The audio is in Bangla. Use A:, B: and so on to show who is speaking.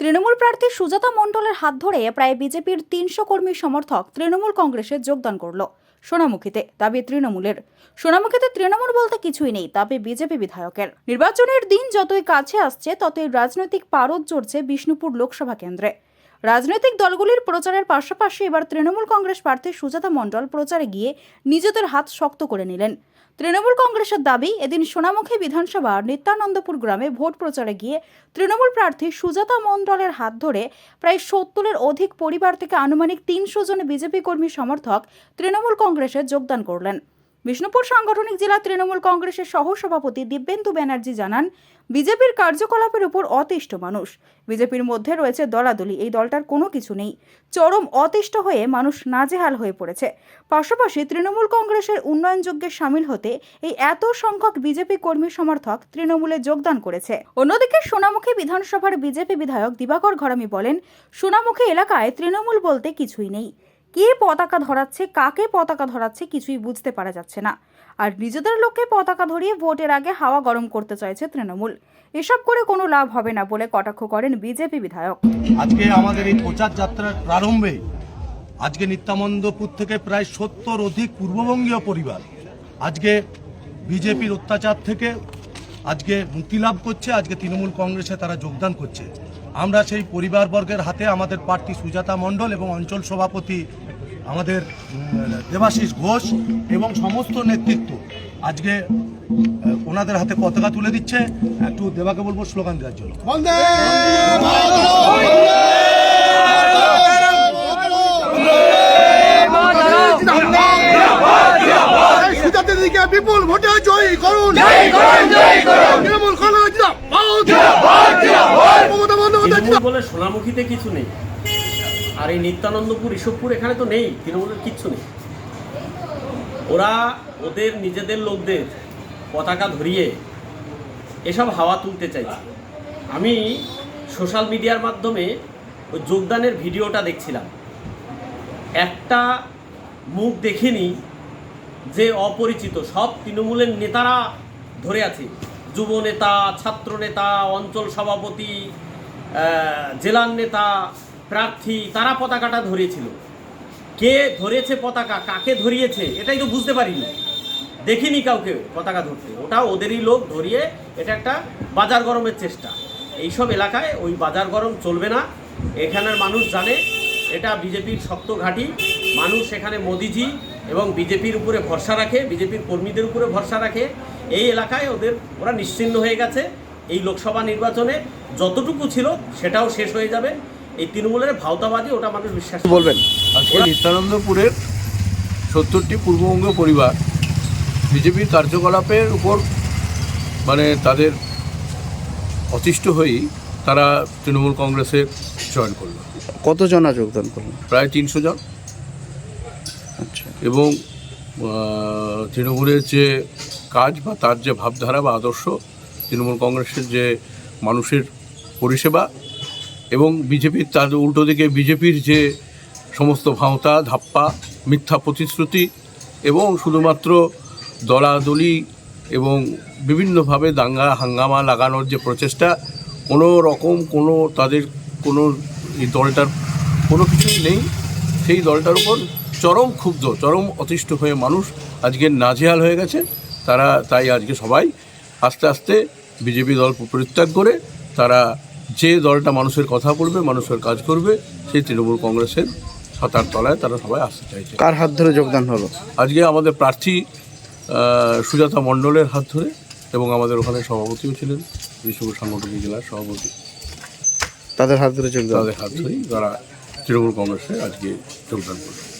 A: তৃণমূল প্রার্থী সুজাতা মণ্ডলের হাত ধরে প্রায় বিজেপির তিনশো কর্মী সমর্থক তৃণমূল কংগ্রেসে যোগদান করল সোনামুখীতে, দাবি তৃণমূলের। সোনামুখীতে তৃণমূল বলতে কিছুই নেই, দাবি বিজেপি বিধায়কের। নির্বাচনের দিন যতই কাছে আসছে, ততই রাজনৈতিক পারদ চড়ছে বিষ্ণুপুর লোকসভা কেন্দ্রে। রাজনৈতিক দলগুলির প্রচারের পাশাপাশি এবার তৃণমূল কংগ্রেস প্রার্থী সুজাতা মণ্ডল প্রচারে গিয়ে নিজেদের হাত শক্ত করে নিলেন। তৃণমূল কংগ্রেসের দাবি, এদিন সোনামুখী বিধানসভার নিত্যানন্দপুর গ্রামে ভোট প্রচারে গিয়ে তৃণমূল প্রার্থী সুজাতা মণ্ডলের হাত ধরে প্রায় সত্তরের অধিক পরিবার থেকে আনুমানিক তিনশো জন বিজেপি কর্মী সমর্থক তৃণমূল কংগ্রেসে যোগদান করলেন। বিষ্ণুপুর সাংগঠনিক জেলা তৃণমূল কংগ্রেসের সহসভাপতি দিব্যেন্দু ব্যানার্জি জানান, বিজেপির কার্যকলাপের উপর অতিষ্ঠ মানুষ। বিজেপির মধ্যে রয়েছে দলাদলি, এই দলটার কোনো কিছু নেই। চরম অতিষ্ঠ হয়ে মানুষ নাজেহাল হয়ে পড়েছে। পাশাপাশি তৃণমূল কংগ্রেসের উন্নয়ন উন্নয়নযজ্ঞে সামিল হতে এই এত সংখ্যক বিজেপি কর্মী সমর্থক তৃণমূলে যোগদান করেছে। অন্যদিকে সোনামুখী বিধানসভার বিজেপি বিধায়ক দিবাকর ঘরামি বলেন, সোনামুখী এলাকায় তৃণমূল বলতে কিছুই নেই। কে পতাকা ধরাচ্ছে, কাকে পতাকা ধরাচ্ছে কিছুই বুঝতে পারা যাচ্ছে না। আর নিজেদের লোককে পতাকা ধরিয়ে ভোটের আগে হাওয়া গরম করতে চাইছে তৃণমূল। এসব করে কোনো লাভ হবে না বলে কটাক্ষ করেন বিজেপি বিধায়ক।
B: আজকে আমাদের এই প্রচার যাত্রার প্রারম্ভে আজকে নিত্যানন্দপুর থেকে প্রায় সত্তর অধিক পূর্ববঙ্গীয় পরিবার আজকে বিজেপির অত্যাচার থেকে আজকে মুক্তি লাভ করছে আজকে তৃণমূল কংগ্রেসে তারা যোগদান করছে। আমরা সেই পরিবারবর্গের হাতে আমাদের প্রার্থী সুজাতা মণ্ডল এবং অঞ্চল সভাপতি আমাদের দেবাশিস ঘোষ এবং সমস্ত নেতৃত্ব আজকে ওনাদের হাতে পতাকা তুলে দিচ্ছে। একটু দেবাকে বলব স্লোগান দেওয়ার জন্য
C: সুজাতা দিদিকে বিপুল ভোটে জয়ী করুন তৃণমূল কংগ্রেস জিন্দাবাদ। মমতা বন্দ্যোপাধ্যায়
D: তৃণমূল বলে সোনামুখীতে কিছু নেই। আর এই নিত্যানন্দপুর ইসবপুর এখানে তো নেই, তৃণমূলের কিচ্ছু নেই। ওরা ওদের নিজেদের লোকদের পতাকা ধরিয়ে এসব হাওয়া তুলতে চাইছে। আমি সোশ্যাল মিডিয়ার মাধ্যমে ওই যোগদানের ভিডিওটা দেখছিলাম। একটা মুখ দেখিনি যে অপরিচিত, সব তৃণমূলের নেতারা ধরে আছে। যুব নেতা ছাত্র নেতা অঞ্চল সভাপতি জেলার নেতা, প্রার্থী, তারা পতাকাটা ধরিয়েছিল কে ধরেছে পতাকা, কাকে ধরিয়েছে, এটাই তো বুঝতে পারিনি। দেখিনি কাউকে পতাকা ধরতে। ওটা ওদেরই লোক ধরিয়ে এটা একটা বাজার গরমের চেষ্টা। এইসব এলাকায় ওই বাজার গরম চলবে না। এখানের মানুষ জানে, এটা বিজেপির শক্ত ঘাঁটি। মানুষ এখানে মোদিজি এবং বিজেপির উপরে ভরসা রাখে, বিজেপির কর্মীদের উপরে ভরসা রাখে। এই এলাকায় ওদের, ওরা নিশ্চিন্ন হয়ে গেছে। এই লোকসভা নির্বাচনে যতটুকু ছিল সেটাও শেষ হয়ে যাবে। এই তৃণমূলের ভাওতাবাদী ওটা মানুষ বিশ্বাস বলবেন
E: আজকে নিত্যানন্দপুরের সত্তরটি পূর্ববঙ্গ পরিবার বিজেপির কার্যকলাপের উপর মানে তাদের অতিষ্ঠ হয়েই তারা তৃণমূল কংগ্রেসে জয়েন করল।
F: কতজনা যোগদান করলেন?
E: প্রায় তিনশো জন।
F: আচ্ছা।
E: এবং তৃণমূলের যে কাজ বা তার যে ভাবধারা বা আদর্শ তৃণমূল কংগ্রেসের যে মানুষের পরিষেবা এবং বিজেপির তার উল্টো দিকে বিজেপির যে সমস্ত ভাঁওতা, ধাপ্পা, মিথ্যা প্রতিশ্রুতি এবং শুধুমাত্র দলাদলি এবং বিভিন্নভাবে দাঙ্গা হাঙ্গামা লাগানোর যে প্রচেষ্টা, কোনো রকম কোনো তাদের কোনো এই দলটার কোনো কিছুই নেই। সেই দলটার উপর চরম ক্ষুব্ধ, চরম অতিষ্ঠ হয়ে মানুষ আজকে নাজেহাল হয়ে গেছে। তারা, তাই আজকে সবাই আস্তে আস্তে বিজেপি দল পরিত্যাগ করে তারা যে দলটা মানুষের কথা বলবে মানুষের কাজ করবে সেই তৃণমূল কংগ্রেসের ছাতার তলায় তারা সবাই আসতে চাইছে।
F: কার হাত ধরে যোগদান হলো?
E: আজকে আমাদের প্রার্থী সুজাতা মণ্ডলের হাত ধরে এবং আমাদের ওখানে সভাপতিও ছিলেন বিশ্ব সাংগঠনিক জেলার সভাপতি।
F: তাদের হাত ধরে যোগদান?
E: তাদের হাত ধরেই তারা তৃণমূল কংগ্রেসে আজকে যোগদান করবে।